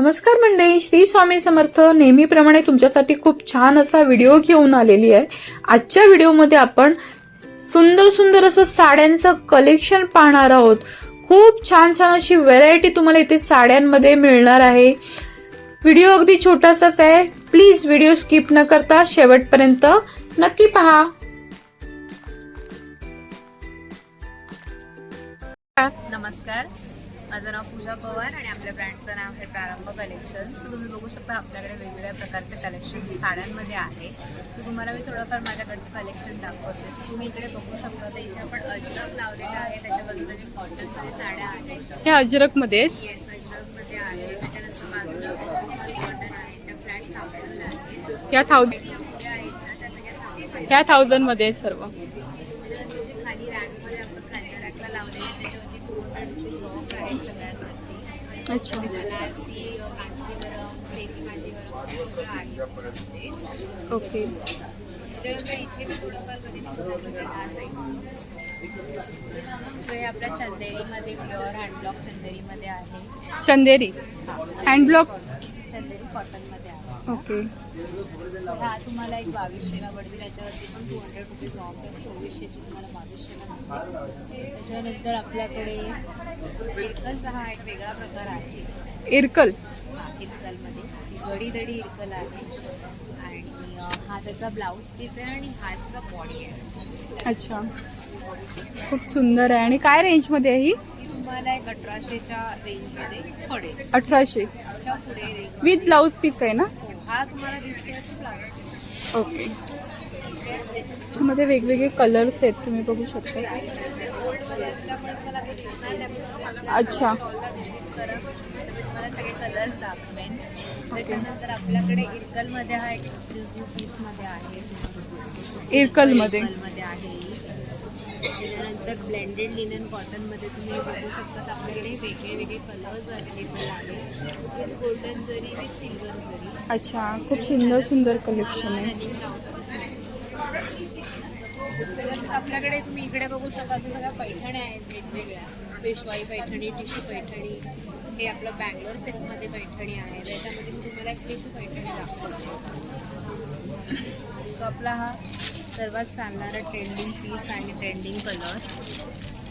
नमस्कार मंडळी श्री स्वामी समर्थ. नेहमीप्रमाणे तुमच्यासाठी खूप छान असा व्हिडिओ घेऊन आलेली आहे. आजच्या व्हिडिओमध्ये आपण सुंदर सुंदर असं साड्यांचं कलेक्शन पाहणार आहोत. खूप छान छान अशी व्हेरायटी तुम्हाला इथे साड्यांमध्ये मिळणार आहे. व्हिडिओ अगदी छोटासाच आहे. प्लीज व्हिडिओ स्किप न करता शेवटपर्यंत नक्की पहा. नमस्कार. माझं नाव पूजा पवार आणि आपल्या ब्रँडचं नाव आहे प्रारंभ कलेक्शन. सो तुम्ही बघू शकता आपल्याकडे वेगवेगळ्या प्रकारचे कलेक्शन साड्यांमध्ये आहे. तर तुम्हाला मी थोडंफार माझ्याकडचं कलेक्शन दाखवते. तुम्ही इकडे बघू शकता तर इथे आपण अजरक लावलेलं आहे. त्याच्या बाजूला जे कॉटनमध्ये साड्या आहेत. हे अजरकमध्ये? येस अजरकमध्ये आहे. त्याच्यानंतर बाजूला कॉटन आहे. त्या फ्लॅट थाउजंडला आहे. या थाउजंड ह्या थाउजंडमध्ये आहे सर्व. अच्छा। बनारसी कांचीवरम सेमी कांचीवरम असं सगळं आहे त्याच्यामध्ये. ओके. त्याच्यानंतर इथे मी थोडंफार कधी दाखवते ह्या साईडचं So हे आपल्या चंदेरीमध्ये प्युअर हँडब्लॉक चंदेरीमध्ये आहे. चंदेरी. हँडब्लॉक चंदेरी कॉटनमध्ये आहे. ओके. हा तुम्हाला एक बावीसशेला पडतील याच्यावरती पण टू हंड्रेड रुपीज ऑफ आहे. चोवीसशेची तुम्हाला बावीसशेला त्याच्यानंतर आपल्याकडे इरकलचा हा एक वेगळा प्रकार आहे. इरकल? हा इरकलमध्ये. ही गडी दडी इरकल आहे. आणि हा त्याचा ब्लाऊज पीस आहे आणि हा त्याचा बॉडी आहे. अच्छा. खूप सुंदर आहे. आणि काय रेंजमध्ये आहे ही? ही तुम्हाला एक अठराशेच्या रेंजमध्ये पडेल. अठराशे. पुढे रेंज विथ ब्लाऊज पीस आहे ना? हा तुम्हाला दिसतोय तो ब्लाऊज पीस ओके त्याच्यामध्ये वेगवेगळे कलर्स आहेत तुम्ही बघू शकता. ओल्डमध्ये असल्यामुळे मला ते दिसणार नाही पण तुम्ही आपल्या अच्छा. स्टॉलला व्हिजिट करा. तर मी तुम्हाला सगळे कलर्स दाखवेन. त्याच्यानंतर आपल्याकडे इरकलमध्ये हा एक एक्सक्लुझिव्ह पीसमध्ये आहे. इरकलमध्ये मध्ये आहे. त्याच्यानंतर ब्लेंडेड लिनन कॉटनमध्ये तुम्ही बघू शकता तर आपल्याकडे वेगळे वेगळे कलर्स अवेलेबल आहेत. With golden zari with silver zari. अच्छा खूप सुंदर सुंदर कलेक्शन आहे. आपल्याकडे तुम्ही इकडे बघू शकता सगळ्या पैठण्या आहेत वेगवेगळ्या. पेशवाई पैठणी टिश्यू पैठणी. हे आपलं बँगलोर सेटमध्ये पैठणी आहे. त्याच्यामध्ये मी तुम्हाला एक टिश्यू पैठणी दाखवते. सो आपला हा सर्वात चालणारा ट्रेंडिंग पीस आणि ट्रेंडिंग कलर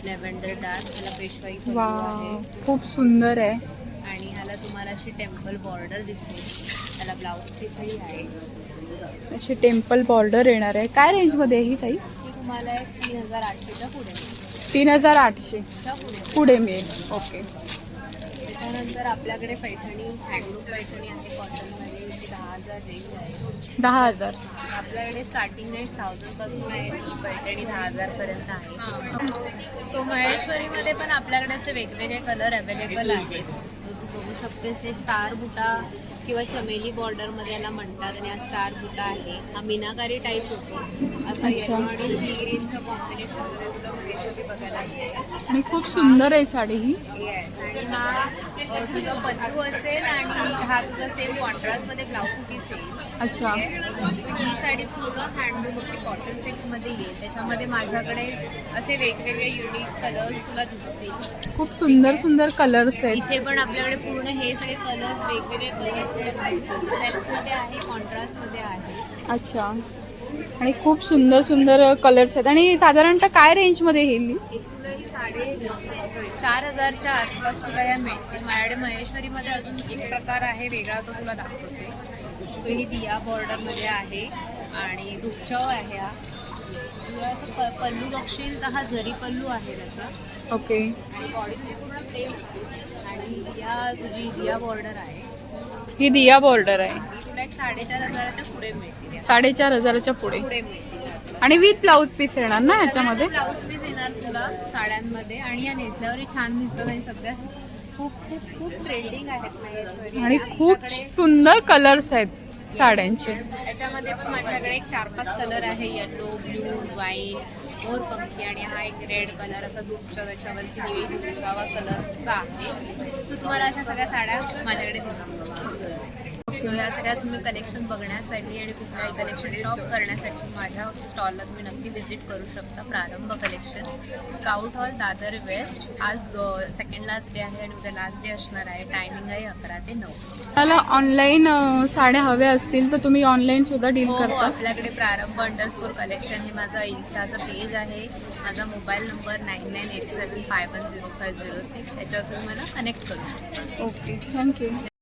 लेव्हेंडर डार्क त्याला पेशवाई पल्लू वा आहे. खूप सुंदर आहे. आणि ह्याला तुम्हाला अशी टेम्पल बॉर्डर दिसेल. त्याला ब्लाऊज पीसही आहे. अशी टेम्पल बॉर्डर येणार आहे. काय रेंजमध्ये आहे ही ताई? ही तुम्हाला एक तीन हजार आठशेच्या पुढे तीन हजार आठशे. पुढे पुढे मिळेल. ओके त्याच्यानंतर आपल्याकडे पैठणी हँडलूम पैठणी आहे कॉटनमध्ये दहा हजार. रेंज आहे दहा हजार. आपल्याकडे स्टार्टिंग रेंज थाउजंडपासून आहे. ही पैठणी दहा हजारपर्यंत आहे. सो महेश्वरीमध्ये पण आपल्याकडे असे वेगवेगळे कलर अवेलेबल आहेत. तू बघू शकतेस हे स्टार बुटा किंवा चमेली बॉर्डरमध्ये याला म्हणतात आणि हा स्टार बुटा आहे. हा मीनाकारी टाईप होतो. येलो आणि सी ग्रीनचं कॉम्बिनेशनमध्ये तुला महेश्वरी बघायला आणि खूप सुंदर आहे साडी ही. येस आणि हा तुझा पल्लू असेल आणि हा तुझा सेम कॉन्ट्रास्टमध्ये ब्लाऊज पीस येईल अच्छा. ही साडी पूर्ण हँडलूम आपली कॉटन सिल्कमध्ये येईल. त्याच्यामध्ये माझ्याकडे असे वेगवेगळे युनिक कलर्स तुला दिसतील. खूप सुंदर सुंदर कलर्स आहेत. इथे पण आपल्याकडे पूर्ण हे सगळे कलर्स वेगवेगळे कलर्स तुला दिसतील. सेल्फमध्ये आहे कॉन्ट्रास्टमध्ये आहे. अच्छा. आणि खूप सुंदर सुंदर कलर्स आहेत. आणि साधारणतः काय रेंजमध्ये येईल? ही? साडे सॉरी चार हजारच्या आसपास तुला ह्या मिळतील माझ्याकडे महेश्वरीमध्ये अजून एक प्रकार आहे वेगळा तो तुला दाखवते. तो ही दिया बॉर्डरमध्ये आहे आणि दुपचाव आहे हा. तुला असं प पल्लू बघशील तर हा जरी पल्लू आहे त्याचा. ओके. आणि बॉडी पूर्ण प्लेन असते आणि ही दिया तुझी दिया बॉर्डर आहे. ही दिया बॉर्डर आहे. ही तुला एक साडेचार हजाराच्या पुढे मिळतील. या. साडेचार हजाराच्या पुढे. पुढे मिळतील. आणि विथ ब्लाऊज पीस येणार ना ह्याच्यामध्ये? ब्लाऊज पीस येणार तुला साड्यांमध्ये आणि या नेसल्यावरही छान दिसतं आणि सध्या खूप खूप खूप ट्रेंडिंग आहेत महेश्वरी आणि खूप सुंदर कलर्स आहेत साड्यांचे. त्याच्यामध्ये पण माझ्याकडे एक चार पाच कलर आहे. येलो ब्लू व्हाईट मोरपंखी आणि हा एक रेड कलर असा दुपचा त्याच्यावरती निळी दुपचावा कलरचा आहे. सो तुम्हाला अशा सगळ्या साड्या माझ्याकडे दिसतील. सो ह्या सगळ्या तुम्ही कलेक्शन बघण्यासाठी आणि कुठल्याही कलेक्शन शॉप करण्यासाठी माझ्या स्टॉलला तुम्ही नक्की व्हिजिट करू शकता. Prarambh collection scout hall Dadar west आज सेकंड लास्ट डे आहे आणि उद्या लास्ट डे असणार आहे. टायमिंग आहे अकरा ते नऊ. मला ऑनलाईन साड्या हव्या असतील तर तुम्ही ऑनलाईन सुद्धा डील हो हो करता. आपल्याकडे प्रारंभ अंडरस्कोर कलेक्शन हे माझा इन्स्टाचं पेज आहे. माझा mobile number nine nine eight seven five one zero five zero six याच्यावर तुम्ही मला कनेक्ट करू ओके थँक्यू